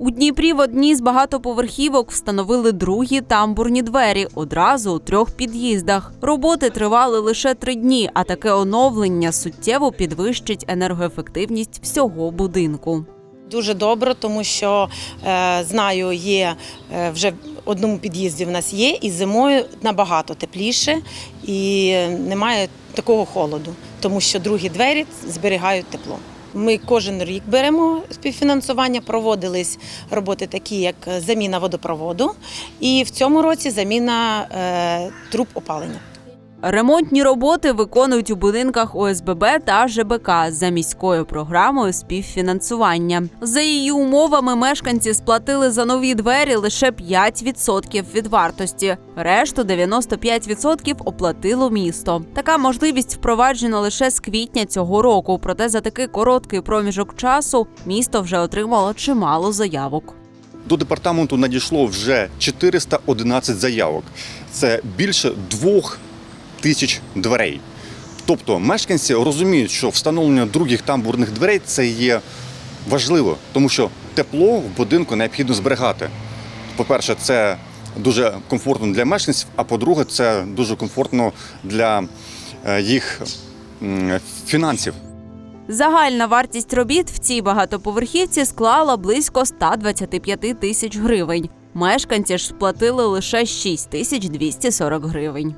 У Дніпрі в одній з багатоповерхівок встановили другі тамбурні двері одразу у трьох під'їздах. Роботи тривали лише три дні, а таке оновлення суттєво підвищить енергоефективність всього будинку. Дуже добре, тому що е, знаю, є е, вже в одному під'їзді в нас є, і зимою набагато тепліше і немає такого холоду, тому що другі двері зберігають тепло. Ми кожен рік беремо співфінансування, проводились роботи такі, як заміна водопроводу, і в цьому році заміна е, труб опалення. Ремонтні роботи виконують у будинках ОСББ та ЖБК за міською програмою співфінансування. За її умовами мешканці сплатили за нові двері лише 5% від вартості. Решту 95% оплатило місто. Така можливість впроваджена лише з квітня цього року. Проте за такий короткий проміжок часу місто вже отримало чимало заявок. До департаменту надійшло вже 411 заявок. Це більше двох тисяч дверей. Тобто мешканці розуміють, що встановлення других тамбурних дверей це є важливо, тому що тепло в будинку необхідно зберігати. По-перше, це дуже комфортно для мешканців, а по-друге, це дуже комфортно для е, їх фінансів. Загальна вартість робіт в цій багатоповерхівці склала близько 125 тисяч гривень. Мешканці ж сплатили лише 6 тисяч 240 гривень.